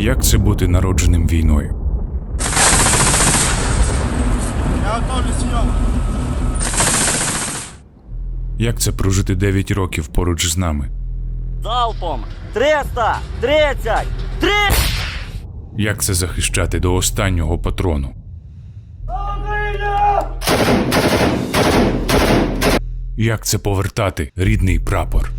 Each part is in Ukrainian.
Як це бути народженим війною? Я готовлю. Як це прожити 9 років поруч з нами? Залпом 330! Три! Як це захищати до останнього патрону? Як це повертати рідний прапор?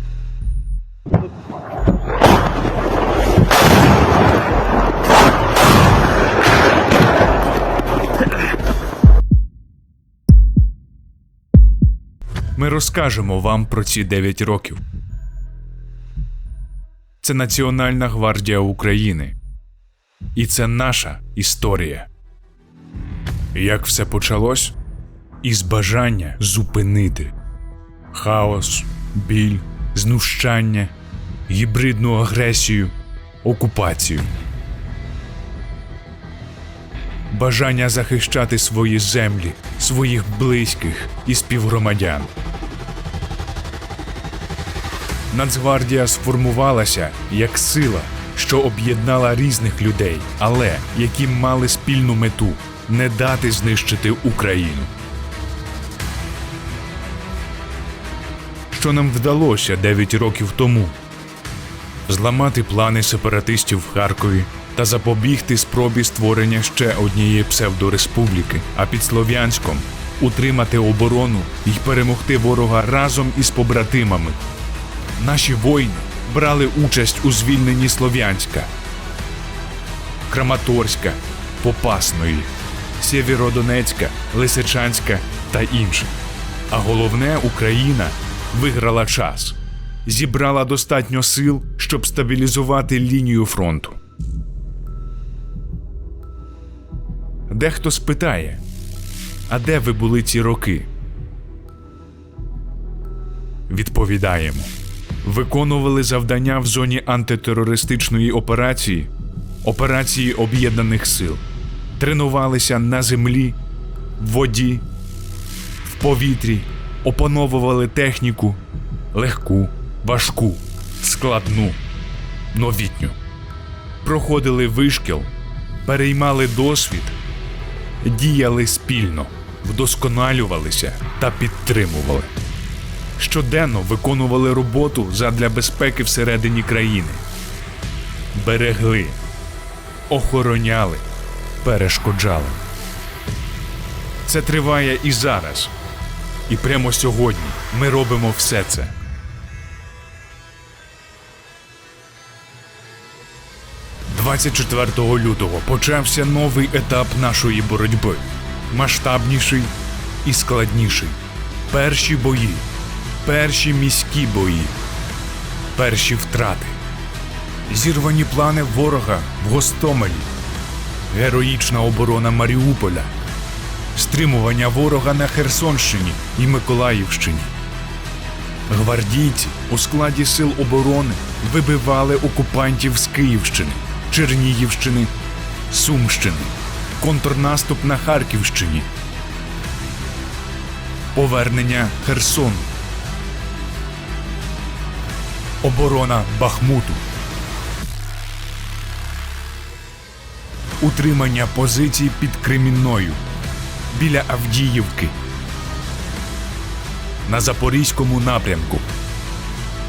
Ми розкажемо вам про ці 9 років. Це Національна гвардія України. І це наша історія. Як все почалось? Із бажання зупинити хаос, біль, знущання, гібридну агресію, окупацію. Бажання захищати свої землі, своїх близьких і співгромадян. Нацгвардія сформувалася як сила, що об'єднала різних людей, але які мали спільну мету не дати знищити Україну. Що нам вдалося 9 років тому зламати плани сепаратистів в Харкові та запобігти спробі створення ще однієї псевдореспубліки, а під Слов'янськом утримати оборону і перемогти ворога разом із побратимами. Наші воїни брали участь у звільненні Слов'янська, Краматорська, Попасної, Сєвєродонецька, Лисичанська та інших. А головне, Україна виграла час, зібрала достатньо сил, щоб стабілізувати лінію фронту. Дехто спитає: а де ви були ці роки? Відповідаємо виконували завдання в зоні антитерористичної операції, операції Об'єднаних Сил, тренувалися на землі, в воді, в повітрі, опановували техніку легку, важку, складну, новітню. Проходили вишкіл, переймали досвід, діяли спільно, вдосконалювалися та підтримували щоденно виконували роботу задля безпеки всередині країни, берегли, охороняли, перешкоджали. Це триває і зараз. І прямо сьогодні ми робимо все це. «24 лютого почався новий етап нашої боротьби, масштабніший і складніший. Перші бої, перші міські бої, перші втрати, зірвані плани ворога в Гостомелі, героїчна оборона Маріуполя, стримування ворога на Херсонщині і Миколаївщині. Гвардійці у складі сил оборони вибивали окупантів з Київщини, Чернігівщини, Сумщини, контрнаступ на Харківщині, повернення Херсону, оборона Бахмуту, утримання позицій під Кремінною біля Авдіївки на Запорізькому напрямку.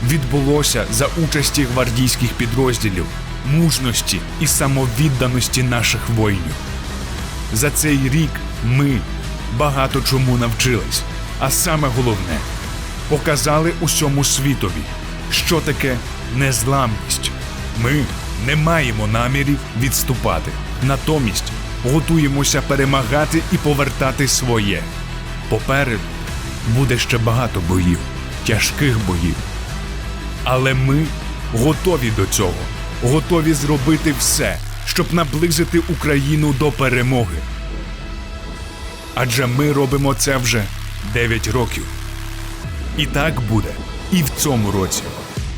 Відбулося за участі гвардійських підрозділів, мужності і самовідданості наших воїнів. За цей рік ми багато чому навчились, а саме головне показали усьому світові, що таке незламність. Ми не маємо намірів відступати. Натомість готуємося перемагати і повертати своє. Попереду буде ще багато боїв, тяжких боїв. Але ми готові до цього, готові зробити все, щоб наблизити Україну до перемоги. Адже ми робимо це вже 9 років. І так буде і в цьому році,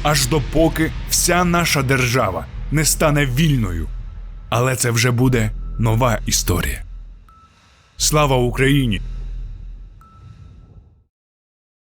аж допоки вся наша держава не стане вільною. Але це вже буде нова історія. Слава Україні!